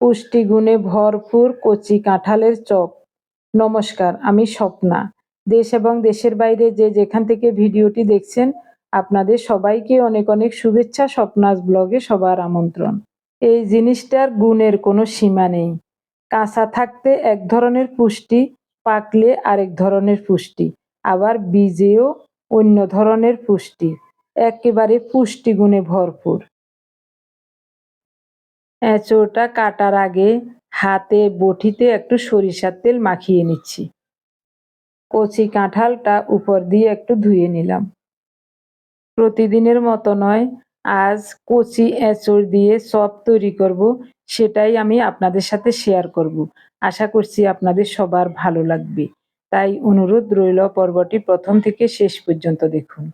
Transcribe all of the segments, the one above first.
পুষ্টিগুণে ভরপুর কচি কাঁঠালের চপ। নমস্কার, আমি স্বপ্না। দেশ এবং দেশের বাইরে যে যেখান থেকে ভিডিওটি দেখছেন, আপনাদের সবাইকে অনেক অনেক শুভেচ্ছা, স্বপ্নাস ব্লগে সবার আমন্ত্রণ। এই জিনিসটার গুণের কোনো সীমা নেই। কাঁচা থাকতে এক ধরনের পুষ্টি, পাকলে আরেক ধরনের পুষ্টি, আবার বীজেও অন্য ধরনের পুষ্টি। একেবারে পুষ্টিগুণে ভরপুর। এঁচোড়টা কাটার আগে হাতে বটিতে একটু সরিষার তেল মাখিয়ে নিচ্ছি। কচি কাঁঠালটা উপর দিয়ে একটু ধুয়ে নিলাম। প্রতিদিনের মতো নয়, আজ কচি এঁচড় দিয়ে সব তৈরি করব, সেটাই আমি আপনাদের সাথে শেয়ার করব। আশা করছি আপনাদের সবার ভালো লাগবে। তাই অনুরোধ রইল পর্বটি প্রথম থেকে শেষ পর্যন্ত দেখুন।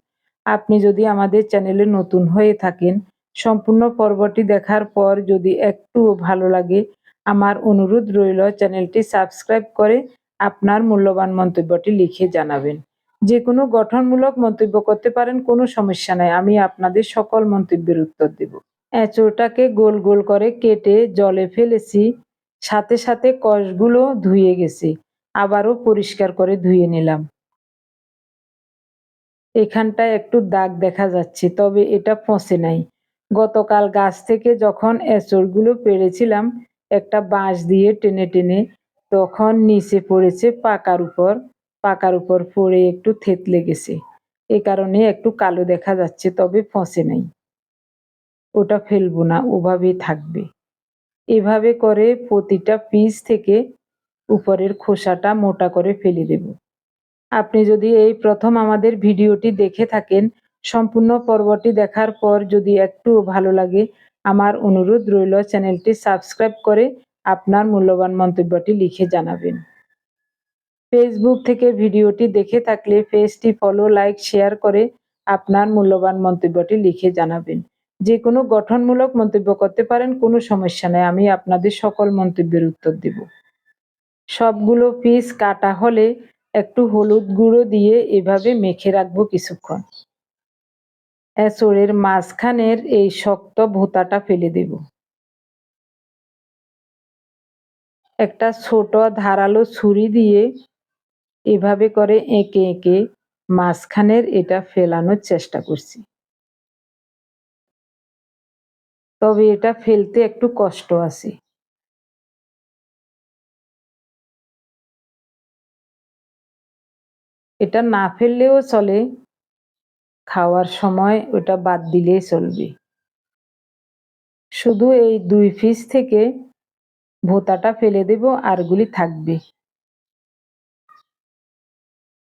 আপনি যদি আমাদের চ্যানেলে নতুন হয়ে থাকেন সম্পূর্ণ পর্বটি দেখার পর যদি একটুও ভালো লাগে, আমার অনুরোধ রইল চ্যানেলটি সাবস্ক্রাইব করে আপনার মূল্যবান মন্তব্যটি লিখে জানাবেন। যে কোনো গঠনমূলক মন্তব্য করতে পারেন, কোনো সমস্যা নাই। আমি আপনাদের সকল মন্তব্যের উত্তর দেব। এঁচোড়টাকে গোল গোল করে কেটে জলে ফেলেছি। সাথে সাথে কষগুলো ধুয়ে গেছে। আবারও পরিষ্কার করে ধুয়ে নিলাম। এখানটায় একটু দাগ দেখা যাচ্ছে, তবে এটা পচে নাই। গতকাল গাছ থেকে যখন এঁচড়গুলো পেরেছিলাম একটা বাঁশ দিয়ে টেনে টেনে, তখন নিচে পড়েছে পাকার উপর। পাকার উপর পড়ে একটু থেতলে গেছে। এ কারণে একটু কালো দেখা যাচ্ছে, তবে ফসে নাই। ওটা ফেলব না, ওভাবেই থাকবে। এভাবে করে প্রতিটা পিস থেকে উপরের খোসাটা মোটা করে ফেলে দেব। আপনি যদি এই প্রথম আমাদের ভিডিওটি দেখে থাকেন সম্পূর্ণ পর্বটি দেখার পর যদি একটু ভালো লাগে, আমার অনুরোধ রইল চ্যানেলটি সাবস্ক্রাইব করে আপনার মূল্যবান মন্তব্যটি লিখে জানাবেন। ফেসবুক থেকে ভিডিওটি দেখে থাকলে পেজটি ফলো লাইক শেয়ার করে আপনার মূল্যবান মন্তব্যটি লিখে জানাবেন। যে কোনো গঠনমূলক মন্তব্য করতে পারেন, কোনো সমস্যা নেই, আমি আপনাদের সকল মন্তব্যের উত্তর দেব। সবগুলো পিস কাটা হলে একটু হলুদ গুঁড়ো দিয়ে এভাবে মেখে রাখব কিছুক্ষণ। এঁচড়ের মাঝখানের এই শক্ত ভোতাটা ফেলে দেব। একটা ছোট ধারালো ছুরি দিয়ে এভাবে করে এঁকে এঁকে মাঝখানের এটা ফেলানোর চেষ্টা করছি। তবে এটা ফেলতে একটু কষ্ট আছে। এটা না ফেললেও চলে। খাওয়ার সময় ওটা বাদ দিলেই চলবে। শুধু এই দুই পিস থেকে ভোতাটা ফেলে দেব, আরগুলি থাকবে।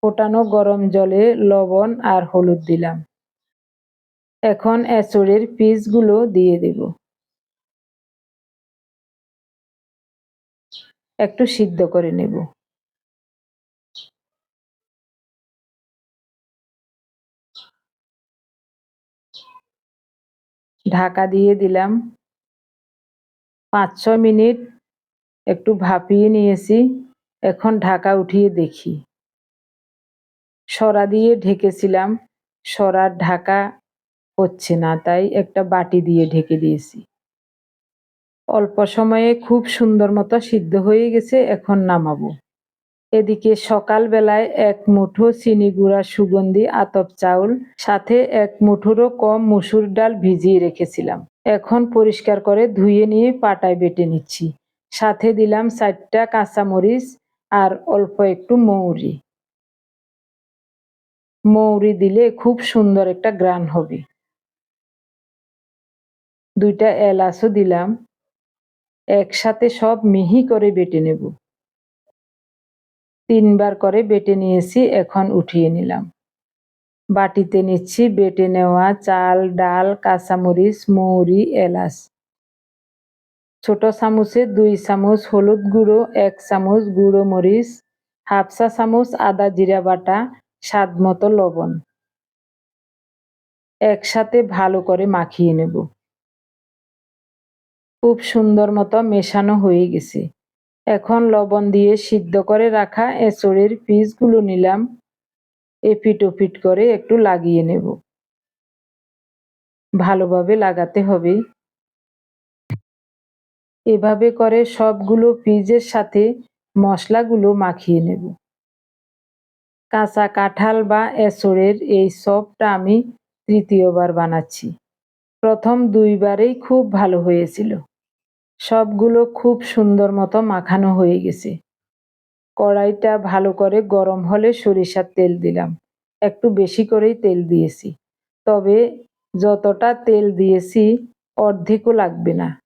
ফোটানো গরম জলে লবণ আর হলুদ দিলাম। এখন এঁচড়ের পিসগুলো দিয়ে দেব। একটু সিদ্ধ করে নেব। ঢাকা দিয়ে দিলাম। পাঁচ ছ মিনিট একটু ভাপিয়ে নিয়েছি। এখন ঢাকা উঠিয়ে দেখি। সরা দিয়ে ঢেকেছিলাম। সরার ঢাকা হচ্ছে না, তাই একটা বাটি দিয়ে ঢেকে দিয়েছি। অল্প সময়ে খুব সুন্দর মতো সিদ্ধ হয়ে গেছে, এখন নামাবো। এদিকে সকালবেলায় এক মুঠো চিনি গুঁড়া সুগন্ধি আতপ চাউল, সাথে এক মুঠোরও কম মুসুর ডাল ভিজিয়ে রেখেছিলাম। এখন পরিষ্কার করে ধুয়ে নিয়ে পাটায় বেটে নিচ্ছি। সাথে দিলাম চারটা কাঁচামরিচ আর অল্প একটু মৌরি। মৌরি দিলে খুব সুন্দর একটা গ্রান হবে। দুইটা এলাচও দিলাম। একসাথে সব মিহি করে বেটে নেব। তিনবার করে বেটে নিয়েছি, এখন উঠিয়ে নিলাম। বাটিতে নিচ্ছি বেটে নেওয়া চাল, ডাল, কাঁচামরিচ, মৌরি, এলাচ। ছোট চামচে দুই চামচ হলুদ গুঁড়ো, এক চামচ গুঁড়ো মরিচ, হাফ চা চামচ আদা জিরা বাটা, স্বাদ মতো লবণ। একসাথে ভালো করে মাখিয়ে নেব। খুব সুন্দর মতো মেশানো হয়ে গেছে। এখন লবণ দিয়ে সিদ্ধ করে রাখা এঁচড়ের পিসগুলো নিলাম। এপিট ওপিট করে একটু লাগিয়ে নেব। ভালোভাবে লাগাতে হবে। এভাবে করে সবগুলো পিজের সাথে মশলাগুলো মাখিয়ে নেব। কাঁচা কাঁঠাল বা এসরের এই সপটা আমি তৃতীয়বার বানাচ্ছি। প্রথম দুইবারেই খুব ভালো হয়েছিল। সবগুলো খুব সুন্দর মতো মাখানো হয়ে গেছে। কড়াইটা ভালো করে গরম হলে সরিষার তেল দিলাম। একটু বেশি করেই তেল দিয়েছি। তবে যতটা তেল দিয়েছি, অর্ধেকও লাগবে না।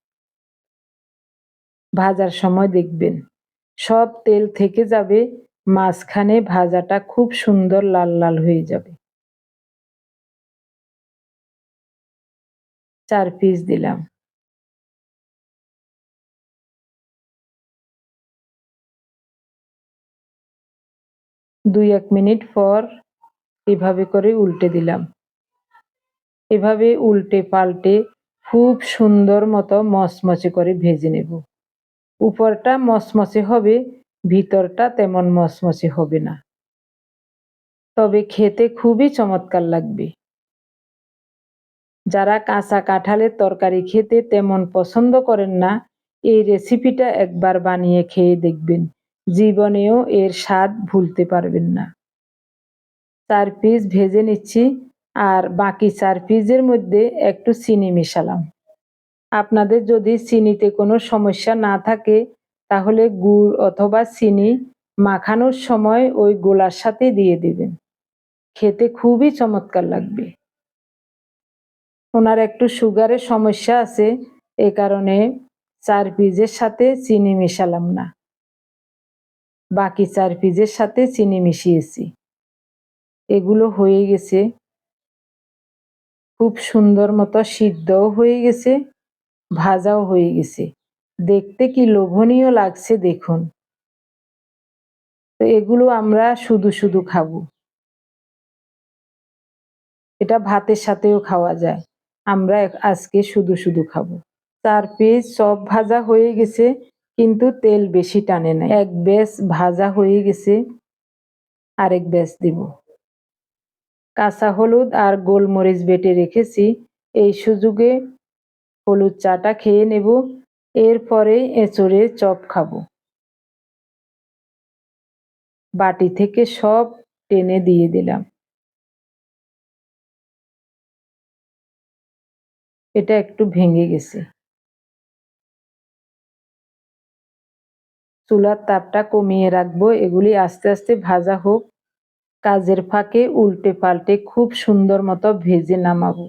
ভাজার সময় দেখবেন। সব তেল থেকে যাবে, মাঝখানে ভাজাটা খুব সুন্দর লাল লাল হয়ে যাবে। চার পিস দিলাম। দুই এক মিনিট পর এভাবে করে উল্টে দিলাম। এভাবে উল্টে পাল্টে খুব সুন্দর মতো মচমচে করে ভেজে নেব। উপরটা মচমচে হবে, ভিতরটা তেমন মচমচে হবে না। তবে খেতে খুবই চমৎকার লাগবে। যারা কাঁচা কাঁঠালের তরকারি খেতে তেমন পছন্দ করেন না, এই রেসিপিটা একবার বানিয়ে খেয়ে দেখবেন। জীবনেও এর স্বাদ ভুলতে পারবেন না। চার পিস ভেজে নিচ্ছি আর বাকি চার পিসের মধ্যে একটু চিনি মিশালাম। আপনাদের যদি চিনিতে কোনো সমস্যা না থাকে, তাহলে গুড় অথবা চিনি মাখানোর সময় ওই গোলার সাথে দিয়ে দেবেন। খেতে খুবই চমৎকার লাগবে। ওনার একটু সুগারের সমস্যা আছে, এ কারণে চার পিসের সাথে চিনি মিশালাম না। বাকি চার পিসের সাথে চিনি মিশিয়েছি। এগুলো হয়ে গেছে। খুব সুন্দর মতো সিদ্ধও হয়ে গেছে, ভাজাও হয়ে গেছে। দেখতে কি লোভনীয় লাগছে দেখুন। তো এগুলো আমরা শুধু শুধু খাব। এটা ভাতের সাথেও খাওয়া যায়। আমরা আজকে শুধু শুধু খাব। চার পিস সব ভাজা হয়ে গেছে। কিন্তু তেল বেশি টানে না এক ব্যাস ভাজা হয়ে গেছে, আরেক ব্যাস দিব। কাঁচা হলুদ আর গোলমরিচ বেটে রেখেছি। এই সুযোগে হলুদ চাটা খেয়ে নেব, এরপরে এঁচড়ে চপ খাব। বাটি থেকে সব টেনে দিয়ে দিলাম। এটা একটু ভেঙে গেছে। চুলার তাপটা কমিয়ে রাখব। এগুলি আস্তে আস্তে ভাজা হোক। কাজের ফাঁকে উল্টে পাল্টে খুব সুন্দর মতো ভেজে নামাবো।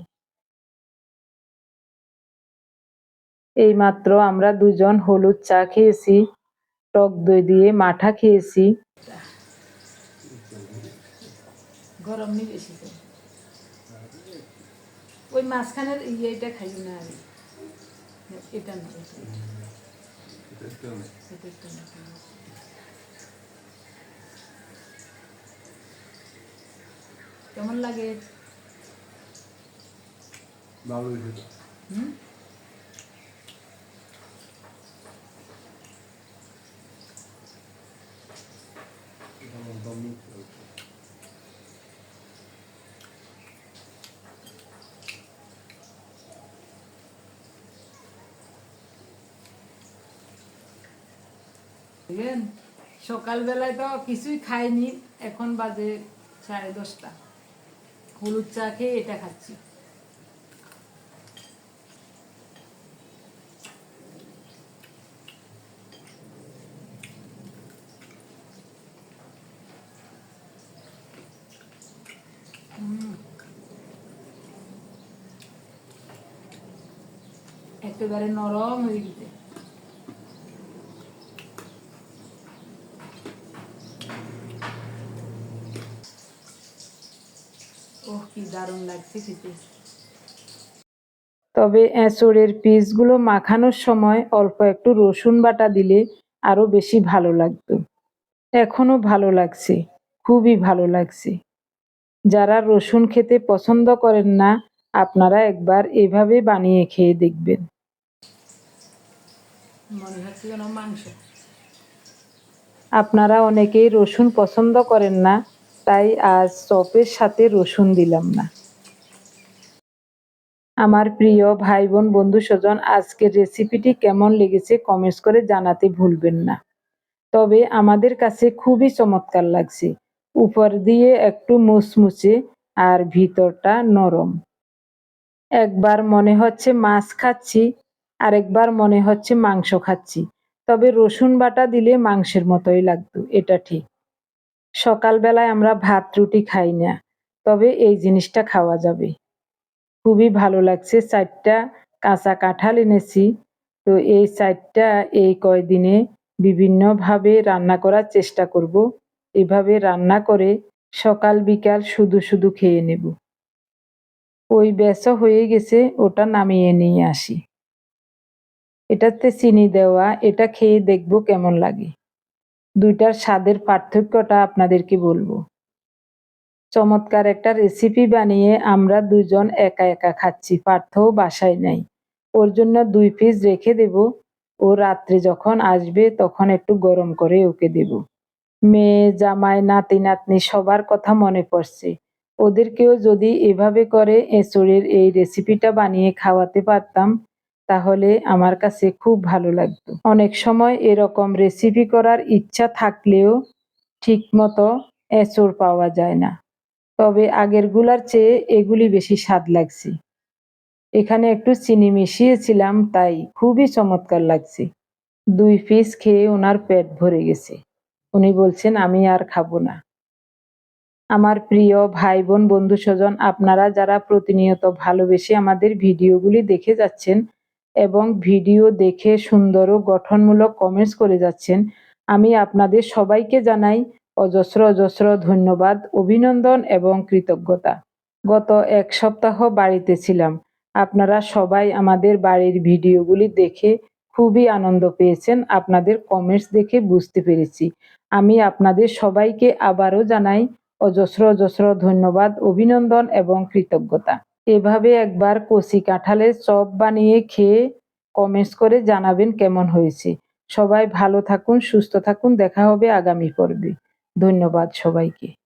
এই মাত্র আমরা দুজন হলুদ চা খেয়েছি, টক দই দিয়ে মাঠা খেয়েছি। গরম ওই মাঝখানের ইয়েটা খাই না এটা না। এটা এটা না কেমন লাগে ভালো হয়েছে হুম বুঝলেন সকালবেলায় তো কিছুই খাইনি, এখন বাজে সাড়ে দশটা হলুদ চা খেয়ে এটা খাচ্ছি। একেবারে নরম হয়ে গেছে কি দারুণ লাগছে খেতে। তবে এঁচড়ের পিসগুলো মাখানোর সময় অল্প একটু রসুন বাটা দিলে আরও বেশি ভালো লাগতো। এখনও ভালো লাগছে খুবই ভালো লাগছে। যারা রসুন খেতে পছন্দ করেন না আপনারা একবার এভাবে বানিয়ে খেয়ে দেখবেন। আপনারা অনেকেই রসুন পছন্দ করেন না তাই আজ চপের সাথে রসুন দিলাম না। আমার প্রিয় ভাই বোন বন্ধু স্বজন আজকের রেসিপিটি কেমন লেগেছে কমেন্টস করে জানাতে ভুলবেন না। তবে আমাদের কাছে খুবই চমৎকার লাগছে। উপর দিয়ে একটু মুচমুচে আর ভিতরটা নরম। একবার মনে হচ্ছে মাছ খাচ্ছি, আরেকবার মনে হচ্ছে মাংস খাচ্ছি। তবে রসুন বাটা দিলে মাংসের মতোই লাগতো, এটা ঠিক। সকালবেলায় আমরা ভাত, রুটি খাই না, তবে এই জিনিসটা খাওয়া যাবে। খুবই ভালো লাগছে, চারটা কাঁচা কাঁঠাল এনেছি। তো এই চারটা এই কয়দিনে বিভিন্নভাবে রান্না করার চেষ্টা করব। এভাবে রান্না করে সকাল, বিকাল শুধু শুধু খেয়ে নেব। ওই বেসা হয়ে গেছে, ওটা নামিয়ে নিয়ে আসি। এটাতে চিনি দেওয়া, এটা খেয়ে দেখব কেমন লাগে। দুইটার স্বাদের পার্থক্যটা আপনাদেরকে বলব। চমৎকার একটা রেসিপি বানিয়ে আমরা দুজন একা একা খাচ্ছি, পার্থও বাসায় নাই। ওর জন্য দুই পিস রেখে দেব। ও রাত্রে যখন আসবে তখন একটু গরম করে ওকে দেব। মেয়ে, জামাই, নাতি, নাতনি সবার কথা মনে পড়ছে। ওদেরকেও যদি এভাবে করে এঁচড়ের এই রেসিপিটা বানিয়ে খাওয়াতে পারতাম তাহলে আমার কাছে খুব ভালো লাগতো। অনেক সময় এরকম রেসিপি করার ইচ্ছা থাকলেও ঠিক মতো এঁচড় পাওয়া যায় না। তবে আগেরগুলার চেয়ে এগুলি বেশি স্বাদ লাগছে। এখানে একটু চিনি মিশিয়েছিলাম, তাই খুবই চমৎকার লাগছে। দুই পিস খেয়ে ওনার পেট ভরে গেছে। উনি বলছেন, আমি আর খাব না। আমার প্রিয় ভাই বোন বন্ধু স্বজন আপনারা যারা প্রতিনিয়ত ভালোবেসে আমাদের ভিডিওগুলি দেখে যাচ্ছেন এবং ভিডিও দেখে সুন্দর ও গঠনমূলক কমেন্টস করে যাচ্ছেন। আমি আপনাদের সবাইকে জানাই অজস্র অজস্র ধন্যবাদ, অভিনন্দন এবং কৃতজ্ঞতা। গত এক সপ্তাহ বাড়িতে ছিলাম। আপনারা সবাই আমাদের বাড়ির ভিডিওগুলি দেখে খুবই আনন্দ পেয়েছেন, আপনাদের কমেন্টস দেখে বুঝতে পেরেছি। আমি আপনাদের সবাইকে আবারও জানাই অজস্র অজস্র ধন্যবাদ, অভিনন্দন এবং কৃতজ্ঞতা। এভাবে একবার কচি কাঁঠালের চপ বানিয়ে খেয়ে কমেন্টস করে জানাবেন কেমন হয়েছে। সবাই ভালো থাকুন, সুস্থ থাকুন, দেখা হবে আগামী পর্বে। ধন্যবাদ সবাইকে।